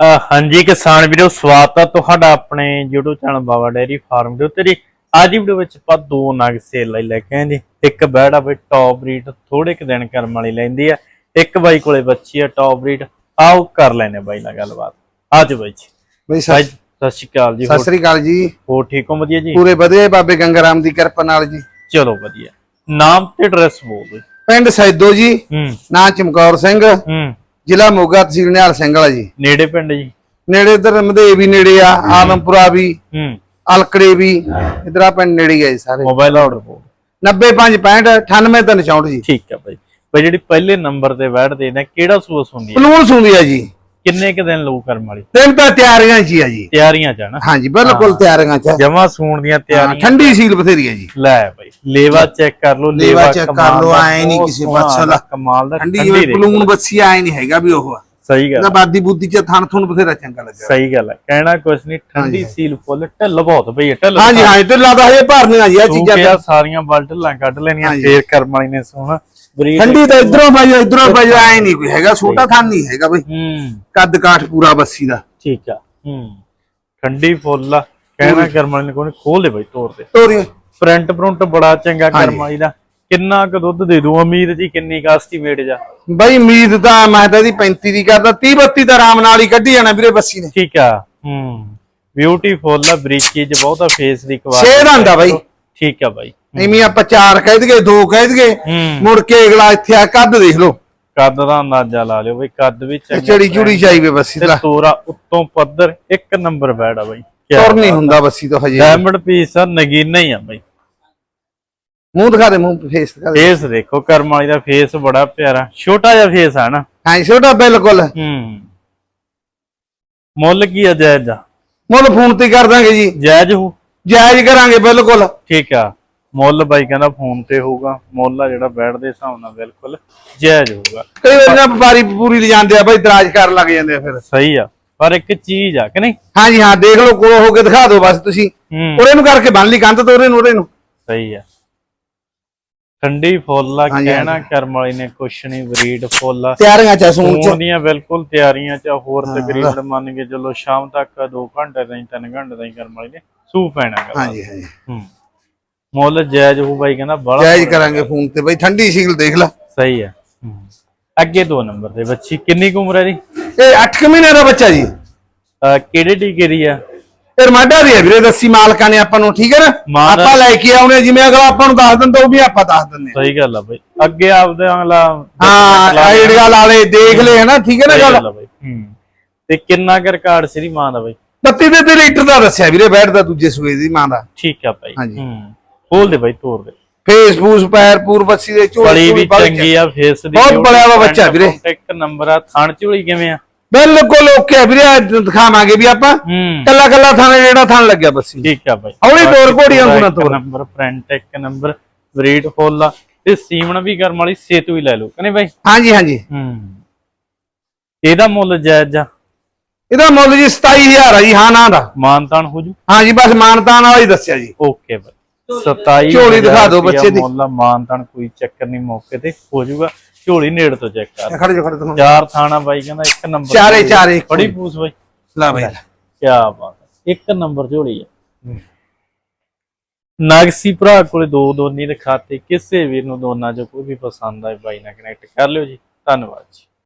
ਹਾਂਜੀ ਕਿਸਾਨ ਵੀਰੋ ਸਵਾਗਤ ਹੈ ਤੁਹਾਡਾ ਆਪਣੇ YouTube channel Baba dairy farm ਦੇ ਉੱਤੇ ਜੀ। ਅੱਜ ਦੀ ਵੀਡੀਓ ਵਿੱਚ ਆਪਾਂ ਦੋ ਨਗ ਸੇਲ ਲਈ ਲੈ ਕੇ ਆਏ ਜੀ। ਇੱਕ ਬੈੜ ਆ ਬਈ ਟੌਪ ਬਰੀਡ ਥੋੜੇ ਕੁ ਦਿਨ ਕਰਮ ਵਾਲੀ ਲੈਂਦੀ ਆ। ਇੱਕ ਬਾਈ ਕੋਲੇ ਬੱਚੀ ਆ ਟੌਪ ਬਰੀਡ ਆਓ ਕਰ ਲੈਨੇ ਬਾਈ ਨਾਲ ਗੱਲਬਾਤ। ਆਜੋ ਬਾਈ ਜੀ। ਬਈ ਸਤਿ ਸ਼੍ਰੀ ਅਕਾਲ ਜੀ। ਸਤਿ ਸ੍ਰੀ ਅਕਾਲ ਜੀ। ਹੋਰ ਠੀਕ ਹੋ? ਵਧੀਆ ਜੀ? ਪੂਰੇ ਵਧੀਆ ਬਾਬੇ ਗੰਗਾਰਾਮ ਦੀ ਕਿਰਪਾ ਨਾਲ ਜੀ। ਚਲੋ ਵਧੀਆ। ਨਾਮ ਤੇ ਐਡਰੈਸ ਬੋਲ ਦਿਓ ਪਿੰਡ ਸੈਦੋ ਜੀ। ਹੂੰ। ਨਾਂ ਚਮਕੌਰ ਸਿੰਘ। ਹੂੰ। ਜ਼ਿਲ੍ਹਾ ਮੋਗਾ ਤਹਿਸੀਲ ਨਿਹਾਲ ਸਿੰਘ ਵਾਲਾ ਜੀ। ਨੇੜੇ ਪਿੰਡ ਜੀ? ਨੇੜੇ ਇਧਰ ਮਧੇ ਵੀ ਨੇੜੇ ਆ ਆਲਮਪੁਰਾ ਵੀ ਹੂੰ। ਅਲਕੜੇ ਵੀ ਇਧਰ ਆ ਪਿੰਡ ਨੇੜੇ ਆ ਜੀ ਸਾਰੇ। ਮੋਬਾਈਲ ਆਰਡਰ ਬੋਲ 9565 98364 ਜੀ। ਠੀਕ ਹੈ ਬਾਈ ਬਾਈ ਜਿਹੜੀ ਪਹਿਲੇ ਨੰਬਰ ਤੇ ਬੈਠਦੇ ਨੇ ਕਿਹੜਾ ਸੂਸ ਹੁੰਦੀ ਹੈ? ਪਲੂਣ ਸੁੰਦੀ ਆ ਜੀ। ਕਿੰਨੇ ਕ ਦਿਨ ਲਊ ਕਰਮ ਵਾਲੀ? ਤਿੰਨ ਤਾਂ ਤਿਆਰੀਆਂ ਚ ਹੀ ਆ ਜੀ। ਤਿਆਰੀਆਂ ਚ ਆ ਨਾ? ਹਾਂਜੀ ਬਿਲਕੁਲ ਤਿਆਰੀਆਂ ਚ ਆ। ਜਮਾ ਸੂਣ ਦੀਆਂ ਹਾਂ, ਤਿਆਰੀਆਂ ਠੰਡੀ ਸੀਲ ਬਥੇਰੀ ਆ ਜੀ। ਲੈ ਬਾਈ ਲੇਵਾ ਚੈੱਕ ਕਰ ਲਓ ਲੇਵਾ check ਕਰ ਲਓ, ਐਂ ਨੀ ਕਿਸੇ ਪਾਸੇ ਦਾ। ਕਮਾਲ ਦਾ ਠੰਡੀ ਠੰਡੀ ਜਿਵੇਂ ਦੇ। ਪਲੂਣ ਬੱਸੀ ਆਏ ਨਹੀਂ ਹੈਗਾ ਵੀ ਉਹ ਆ। ਸਹੀ ਗੱਲ ਇਹਦਾ ਬਾਦੀ ਬੁੱਧੀ ਚ ਥਣ ਥੁਣ ਬਥੇਰਾ ਚੰਗਾ ਲੱਗਾ ਸਹੀ ਗੱਲ ਹੈ। ਕਹਿਣਾ ਕੁਛ ਨਹੀਂ ਠੰਡੀ ਸੀਲ ਫੁੱਲ ਢਿੱਲ ਬਹੁਤ ਪਈ ਢਿੱਲ ਹਾਂਜੀ ਹਾਂ ਤੇ ਲਾਦਾ ਹਜੇ ਭਰਨੀਆਂ ਜੀ ਆ ਚੀਜ਼ਾਂ ਚੀਜ਼ਾਂ ਸਾਰੀਆਂ ਬਲ ਢਿੱਲਾਂ ਕੱਢ ਲੈਣੀਆਂ। ਫੇਰ ਕਰਮ ਵਾਲੀ ਨੇ ਸੋਹਣਾ ਠੰਡੀ ਤਾਂ ਇਧਰੋਂ ਬਾਈ ਇਧਰੋਂ ਬਾਈ ਐ ਨਹੀਂ ਕੋਈ ਹੈਗਾ ਛੋਟਾ ਥਾਨ ਨਹੀਂ ਹੈਗਾ ਬਈ। ਹੂੰ। ਕੱਦ ਕਾਠ ਪੂਰਾ ਬੱਸੀ ਦਾ। ਠੀਕ ਆ ਹੂੰ। ਠੰਡੀ ਫੁੱਲ ਆ। ਕਹਿਣਾ ਕਰਮ ਵਾਲੀ ਨੇ ਕੋਈ ਖੋਲ ਦੇ ਬਾਈ ਤੋਰ ਦੇ। ਤੋਰੀ ਪ੍ਰਿੰਟ ਪ੍ਰਿੰਟ ਬੜਾ ਚੰਗਾ। ਕਰਮ ਵਾਲੀ ਦਾ। ਕਿੰਨਾ ਕੁ ਦੁੱਧ ਦੇ ਦੂ ਉਮੀਦ ਜੀ ਕਿੰਨੀ ਕੁ ਐਸਟੀਮੇਟ ਜਾ। ਬਈ ਉਮੀਦ ਤਾਂ ਮੈਂ ਤਾਂ ਇਹਦੀ 35 ਦੀ ਕਰਦਾ 30 32 ਤਾਂ ਆਰਾਮ ਨਾਲ ਹੀ ਕੱਢੀ ਜਾਣਾ ਵੀਰੇ ਬੱਸੀ ਨੇ। ਠੀਕ ਆ ਹੂੰ। ਬਿਊਟੀਫੁਲ ਆ ਬਰੀਕੀ ਚ ਬਹੁਤਾ ਫੇਸ ਦੀ ਕੁਆਲਿਟੀ ਛੇ ਦੰਦ ਆ ਬਾਈ। ਠੀਕ ਆ ਬਾਈ ਐਵੇਂ ਆਪਾਂ ਚਾਰ ਕਹਿ ਦਈਏ ਦੋ ਕਹਿ ਦਈਏ ਮੁੜ ਕੇ ਅਗਲਾ ਇੱਥੇ ਆ ਕੱਦ ਦੇਖ ਲਓ। ਕੱਦ ਦਾ ਅੰਦਾਜ਼ਾ ਲਾ ਲਿਓ ਬਈ ਕੱਦ ਵੀ ਚੰਗਾ ਚੜੀ ਚੁੜੀ ਚਾਹੀਵੇ ਬੱਸੀ ਦਾ। ਤੋਰਾ ਉੱਤੋਂ ਪੱਧਰ ਇੱਕ ਨੰਬਰ ਬੈੜ ਬਾਈ ਤੁਰ ਨਹੀਂ ਹੁੰਦਾ ਬੱਸੀ ਤੋਂ ਹਜੇ। ਡਾਇਮੰਡ ਪੀਸ ਆ ਨਗੀਨਾ ਹੀ ਆ ਬਾਈ। ਮੂੰਹ ਦਿਖਾ ਦੇ ਮੂੰਹ ਫੇਸ ਦਿਖਾ ਦੇ। ਫੇਸ ਦੇਖੋ ਕਰਮ ਵਾਲੀ ਦਾ ਫੇਸ ਬੜਾ ਪਿਆਰਾ। ਛੋਟਾ ਜਿਹਾ ਫੇਸ ਆ ਨਾ। ਹਾਂ ਛੋਟਾ ਬਿਲਕੁਲ। ਹੂੰ। ਮੁੱਲ ਕੀ ਆ ਜਾਇਜ਼ ਦਾ? ਮੁੱਲ ਫੋਨ ਤੇ ਕਰ ਦਾਂਗੇ ਜੀ। ਜਾਇਜ਼ ਹੋ ਜਾਇਜ਼ ਕਰਾਂਗੇ ਬਿਲਕੁਲ। ਠੀਕ ਆ। ਮੁੱਲ ਬਾਈ ਕਹਿੰਦਾ ਫੋਨ ਤੇ ਹੋਊਗਾ। ਮੁੱਲ ਆ ਜਿਹੜਾ ਬੈਠ ਦੇ ਹਿਸਾਬ ਨਾਲ ਬਿਲਕੁਲ ਜਾਇਜ਼ ਹੋਊਗਾ। ਕਈ ਵਾਰ ਨਾ ਵਪਾਰੀ ਪੂਰੀ ਲਿਜਾਂਦੇ ਆ ਬਈ ਇਤਰਾਜ਼ ਕਰਨ ਲੱਗ ਜਾਂਦੇ ਆ ਫਿਰ। ਸਹੀ ਆ। ਪਰ ਇੱਕ ਚੀਜ਼ ਆ ਕਿ ਨਹੀਂ? ਹਾਂਜੀ ਹਾਂ ਦੇਖ ਲਓ ਕੋਲ ਹੋ ਕੇ ਦਿਖਾ ਦਿਓ ਬਸ ਤੁਸੀਂ। ਉਹਦੇ ਨੂੰ ਕਰਕੇ ਬੰਨ ਲਈ ਕੰਧ ਤੋਂ ਉਹਦੇ ਨੂੰ ਉਹਦੇ ਨੂੰ। ਸਹੀ ਆ। ਠੰਡੀ ਫੁੱਲ ਆ ਹਾਂਜੀ, ਕਹਿਣਾ ਕਰਮ ਵਾਲੀ ਨੇ ਕੁਛ ਨਹੀਂ ਬਰੀਡ ਫੁੱਲ ਆ। ਤਿਆਰੀਆਂ ਚ ਸੂਣ ਫੋਨ ਦੀਆਂ ਬਿਲਕੁਲ ਤਿਆਰੀਆਂ ਚ ਆ, ਹੋਰ ਤਕਰੀਬਨ ਮੰਨ ਕੇ ਚੱਲੋ ਸ਼ਾਮ ਤੱਕ 2 ਘੰਟੇ ਤਾਈਂ 3 ਘੰਟੇ ਤਾਈਂ ਕਰਮ ਵਾਲੀ ਨੇ ਸੂ ਪੈਣਾ ਗਾ। ਹਾਂਜੀ ਹਾਂਜੀ। ਹੂੰ। ਮੁੱਲ ਜਾਇਜ਼ ਹੋ ਬਾਈ ਕਹਿੰਦਾ ਬੜਾ ਜਾਇਜ਼ ਕਰਾਂਗੇ ਫੋਨ ਤੇ ਬਈ ਠੰਡੀ ਸੀਲ ਦੇਖ ਲੈ। ਸਹੀ ਆ ਹੂੰ। ਅੱਗੇ ਦੋ ਨੰਬਰ ਦੇ ਬੱਚੀ ਕਿੰਨੀ ਕੁ ਉਮਰ ਹੈ ਦੀ ਇਹ 8 ਮਹੀਨੇ ਦਾ ਬੱਚਾ ਜੀ। ਕਿਹੜੇ ਟੀਕੇ ਦੀ ਆ? ਇਹ ਰਮਾਡਾ ਦੀ ਹੈ ਵੀਰੇ ਦੱਸੀ ਮਾਲਕਾਂ ਨੇ ਆਪਾਂ ਨੂੰ ਠੀਕ ਹੈ ਨਾ? ਮਾਲ- ਆਪਾਂ ਲੈ ਕੇ ਆਉਣੇ ਜਿਵੇਂ ਅਗਲਾ ਆਪਾਂ ਨੂੰ ਦੱਸ ਦਿੰਦਾ ਉਹ ਵੀ ਆਪਾਂ ਦੱਸ ਦਿੰਦੇ ਹਾਂ। ਸਹੀ ਗੱਲ ਆ ਬਾਈ। ਅੱਗੇ ਆਪਦੇ ਅਗਲਾ ਹਾਂ ਆਈਡੀਆ ਵਾਲੇ ਦੇਖ ਲੈ ਹਨਾ ਠੀਕ ਹੈ ਨਾ ਗੱਲ? ਗੱਲ ਆ ਬਾਈ। ਹੂੰ। ਤੇ ਕਿੰਨਾ ਕੁ ਰਿਕਾਰਡ ਸ੍ਰੀ ਮਾਂ ਦਾ ਬਾਈ? 32 ਦੇ ਤੇ ਲੀਟਰ ਦਾ ਦੱਸਿਆ ਵੀਰੇ ਬੈਠਦਾ ਦੂਜੇ ਸੂਏ ਦੀ ਮਾਂ ਦਾ। ਠੀਕ ਆ ਬਾਈ। ਹਾਂਜੀ। ਹੂੰ। ਖੋਲ ਦੇ ਬਾਈ ਤੋੜ ਦੇ। ਫੇਸ ਫੂਸ ਪੈਰ ਪੂਰ ਬੱਸੀ ਦੇ ਝੋਲੀ ਵੀ ਬਾਹਲੀ ਚੰਗੀ ਆ ਫੇਸ ਦੀ ਬਹੁਤ ਬੜਿਆ ਵਾ ਬੱਚਾ ਵੀਰੇ। contact ਨੰਬਰ ਆ ਥਣ ਝੋਲੀ ਕਿਵੇਂ ਆ? ਬਿਲਕੁਲ ਓਕੇ ਵੀਰੇ ਅੱਜ ਦਿਖਾਵਾਂਗੇ ਵੀ ਆਪਾਂ। ਹੂੰ। ਕੱਲਾ ਕੱਲਾ ਥਾਣੇ ਜਿਹੜਾ ਥਾਣ ਲੱਗਿਆ ਬੱਸੀ ਠੀਕ ਆ ਬਾਈ। ਹੌਲੀ ਤੋਰ ਘੋੜੀਆਂ ਗੁਣਾ ਇੱਕ ਤੋਰ। ਨੰਬਰ ਫਰੰਟ ਇੱਕ ਨੰਬਰ ਬਰੀਡ ਫੁੱਲ ਤੇ ਸੀਮਣ ਵੀ ਕਰਮ ਵਾਲੀ ਸੇਤੂ ਹੀ ਲੈ ਲਓ ਕਨੇ ਬਾਈ? ਹਾਂਜੀ ਹਾਂਜੀ। ਹੂੰ। ਇਹਦਾ ਮੁੱਲ ਜਾਇਜ਼ ਆ? ਇਹਦਾ ਮੁੱਲ ਜੀ 27000 ਆ ਜੀ ਹਾਂ ਨਾ ਦਾ ਮਾਨਤਾਨ ਹੋ ਜੂ? ਹਾਂਜੀ ਬਸ ਮਾਨਤਾਨ ਵਾਲਾ ਹੀ ਦੱਸਿਆ ਜੀ। ਓਕੇ ਬਾਈ। 27 ਝੋਲੀ ਦਿਖਾ ਦਿਓ ਬੱਚੇ ਦੀ। ਮੁੱਲ ਮਾਨਤਾਨ ਕੋਈ ਚੱਕਰ ਨਹੀਂ ਮੌਕੇ ਤੇ ਹੋ ਜੂਗਾ। ਝੋਲੀ ਨੇੜ ਤੋਂ ਚੈੱਕ ਕਰ। ਖੜੇ ਜੋ ਖੜੇ ਤੁਹਾਨੂੰ। ਚਾਰ ਥਾਣਾ ਬਾਈ ਕਹਿੰਦਾ ਇੱਕ ਨੰਬਰ ਚਾਰੇ। ਚਾਰੇ ਇੱਕੋ ਬੜੀ। ਪੂਸ ਬਾਈ। ਲਾ ਬਈ। ਕੀ ਬਾਤ। ਇੱਕ ਨੰਬਰ ਝੋਲੀ ਆ। ਨਾਗਸੀ ਭਰਾ ਕੋਲੇ ਦੋ ਦੋਨੀ ਦੇ ਖਾਤੇ ਕਿਸੇ ਵੀਰ ਨੂੰ ਦੋਨਾਂ ਚੋਂ ਕੋਈ ਵੀ ਪਸੰਦ ਆਏ ਬਾਈ ਨਾਲ ਕਨੈਕਟ ਕਰ ਲਿਓ ਜੀ। ਧੰਨਵਾਦ ਜੀ।